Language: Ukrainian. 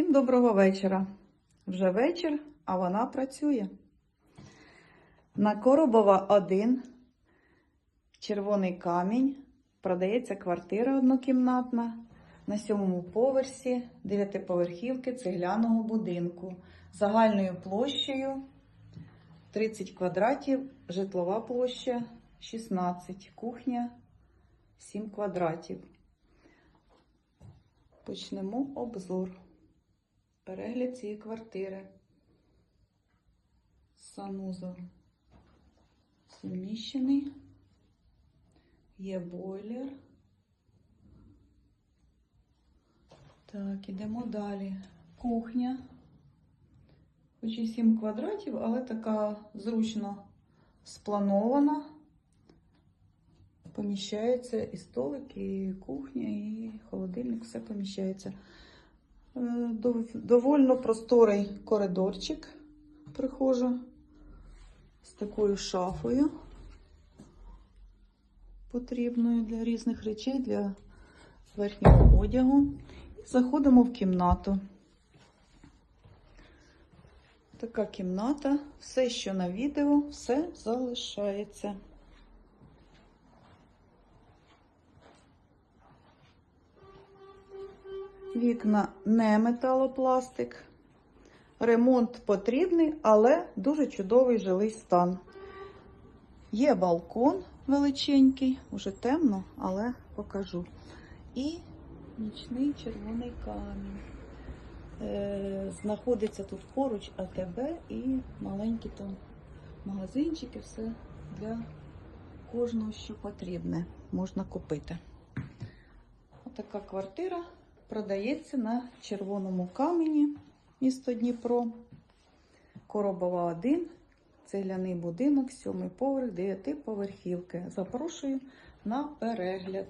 Всім доброго вечора. Вже вечір, а вона працює. На Коробова 1, червоний камінь. Продається квартира однокімнатна на сьомому поверсі дев'ятиповерхівки цегляного будинку загальною площею 30 квадратів, житлова площа 16, кухня 7 квадратів. Почнемо обзор. Перегляд цієї квартири. Санузел суміщений. Є бойлер. Так, ідемо далі. Кухня. Хоч і 7 квадратів, але така зручно спланована. Поміщається і столик, і кухня, і холодильник, все поміщається. Е, дов- Довольно просторий коридорчик прихожа з такою шафою потрібною для різних речей, для верхнього одягу. І заходимо в кімнату. Така кімната, все, що на відео, все залишається. Вікна не металопластик. Ремонт потрібний, але дуже чудовий жилий стан. Є балкон величенький, уже темно, але покажу. І нічний червоний камінь. Е, знаходиться тут поруч АТБ і маленькі там магазинчики, все для кожного, що потрібне, можна купити. Отака квартира продається на червоному камені, місто Дніпро. Коробова 1, цегляний будинок, сьомий поверх, дев'ятиповерхівки. Запрошую на перегляд.